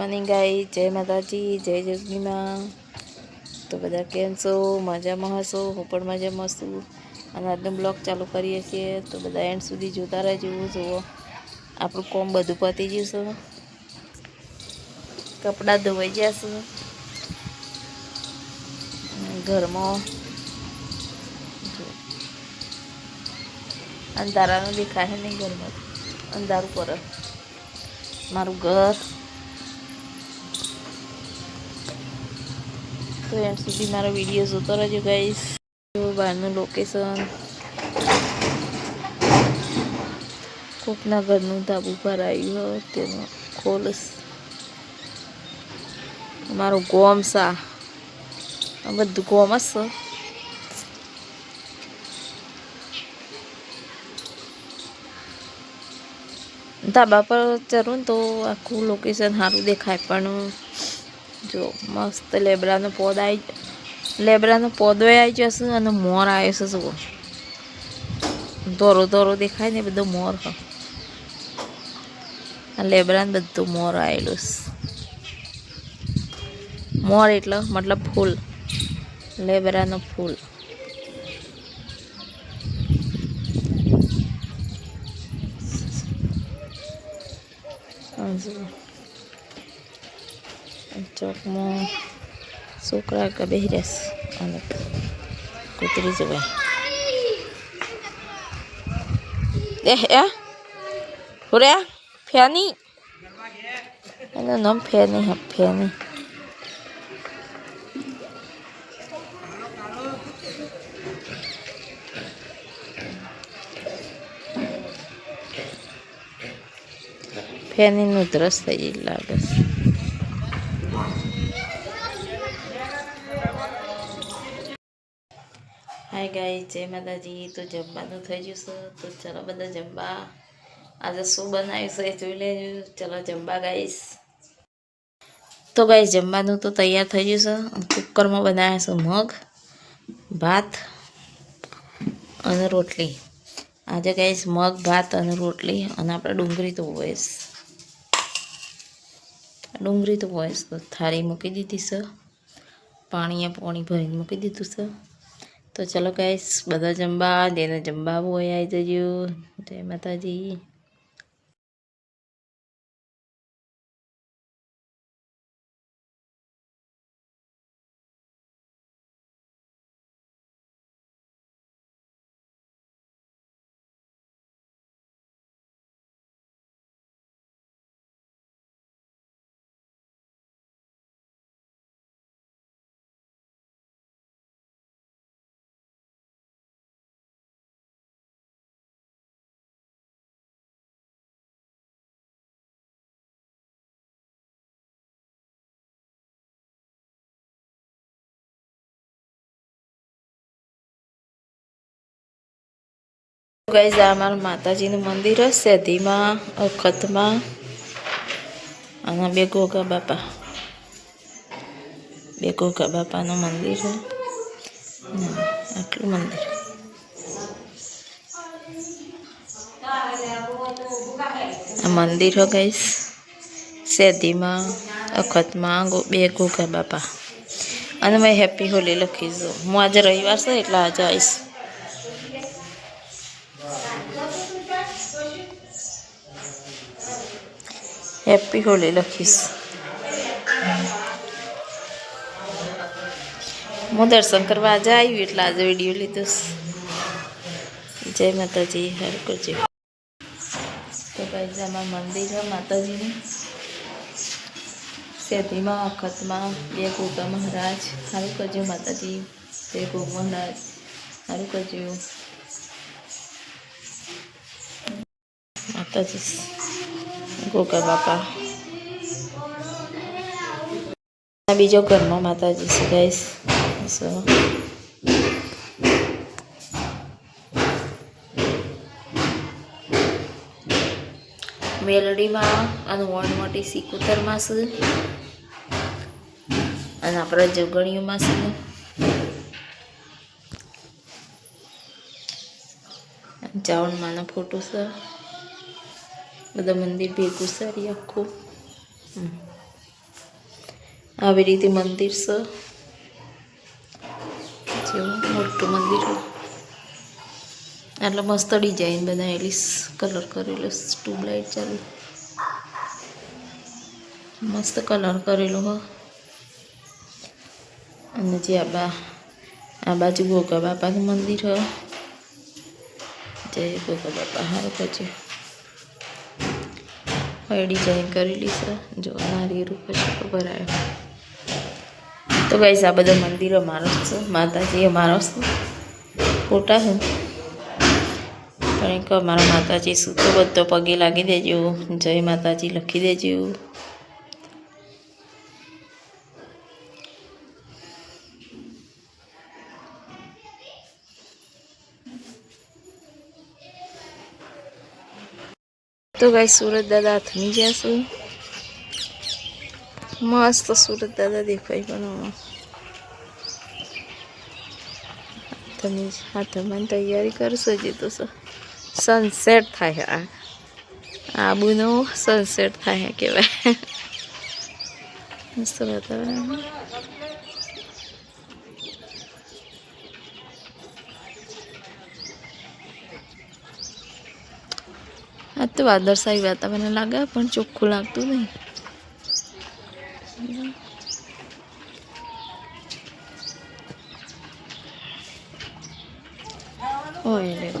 Morning ગાઈ જય માતાજી, જય જગનીમાં તો બધા કેમ છો? મજામાં હશો? હું પણ મજામાં છું. અને આજનો બ્લોગ ચાલુ કરીએ છીએ. તો બધા એન્ડ સુધી જોતા રહેજો, જુઓ. આપણું કોમ બધું પતી જઈશું કપડાં ધોવાઈ જશું ઘરમાં અંધારાનું દેખાય નહીં ઘરમાં. અંધારું પર મારું ઘર. તો એમ સુધી મારો વીડિયો જોતો રહેજો ગાઈશ બહારનું લોકેશન કોકના ઘરનું ધાબુ આવ્યું હોય તેનો ખોલસ મારું ગોમ સા. આ બધું ગોમ જ છે. ધાબા પર ચરું તો આખું લોકેશન સારું દેખાય, પણ જો મસ્ત લેબરાનો પોદ આવી લેબરાનો પોદો આવી જશે અને મોર આવ્યો છે જુઓ ધોરો દોરો દેખાય ને બધો મોર આ લેબરાને બધું મોર આવેલું છે મોર એટલે મતલબ ફૂલ લેબરાનો ફૂલ Thank જુઓ ચોકમાં છોકરા કે બેહી રહેશે અને કૂતરી જવાય દેહ એ હુરે, ફેની? એનું નામ ફેની હા, ફેની. ફેનીનું દ્રશ થઈ લાગે છે હાય ગાય જય માતાજી. તો જમવાનું થઈ ગયું છે. તો ચલો બધા જમવા. આજે શું બનાવ્યું છે જોઈ લેજો. ચલો જમવા ગાઈશ તો ગાઈશ જમવાનું તો તૈયાર થઈ ગયું છે. કુકરમાં બનાવ્યા છે મગ, ભાત અને રોટલી. આજે ગાઈશ મગ, ભાત અને રોટલી અને આપણે ડુંગળી તો હોઈશ ડુંગળી તો હોઈશ તો થાળી મૂકી દીધી છે. પાણીએ પાણી ભરીને મૂકી દીધું છે. તો ચલો ગાઈસ બધા જમવા જેને જમવા હોય આવી જજો. જય માતાજી. ગાઈઝ આ મારું માતાજીનું મંદિર હશે સેધીમાં અખતમાં. અને બે ગોગા બાપા. બે ગોગા બાપાનું મંદિર છે આટલું મંદિર. મંદિર હો ગઈશ સેધીમાં અખતમાં બે ગોગા બાપા. અને મેં હેપી હોલી લખીશું હું આજે રવિવાર છે, એટલે આજે આવીશ. હેપી હોલી લખીશ હું દર્શન કરવા આજે આવ્યું એટલે આજે વીડિયો લીધો જય માતાજી, હર કરજો તો ભાઈ આમાં મંદિર છે માતાજીનું. સેધીમાં અખતમાં બે ગોગા મહારાજ. સારું કરજો માતાજી. બે ગોગ મહારાજ. સારું કરજો. માતાજી. ગોગા બાપા. બીજો ઘરમાં માતાજી છે ગાઈસ સો મેલડીમાં અને વણ મોટી સિકોતરમાં છે. અને આપણા જગણીઓમાં છે. ચાવણમાંનો ફોટો છે. બધા મંદિર ભેગું સારી આખું. આવી રીતે મંદિર છે. જેવું મોટું મંદિર. છે એટલે મસ્ત ડિઝાઇન બનાવેલી કલર કરેલો ટ્યુબલાઇટ ચાલુ. મસ્ત કલર કરેલો, હો. અને જે આ બા, આ બાજુ ગોગા બાપાનું મંદિર, હ. જય ગોગા બાપા, હારો પછી. હવે ડિઝાઇન કરેલી છે. જો નારિયેર ઉપર ખબર ભરાયો. તો ગાઈસ આ બધા મંદિર અમારો છે. માતાજી અમારો છે. ખોટા છે. પણ એક અમારા માતાજી સૂતો બધો પગે લાગી દેજો. જય માતાજી, લખી દેજો. તો ભાઈ સુરત દાદા હાથમી જશું મસ્ત સુરત દાદા દેખાય પણ તમે હાથમાં તૈયારી કરશો જે તો સનસેટ થાય આ. આબુનો સનસેટ થાય કહેવાય. મસ્ત વાતાવરણ. આ તો વાદળસાઈ વાતા મને લાગે પણ ચોખ્ખું લાગતું નહીં. ઓય.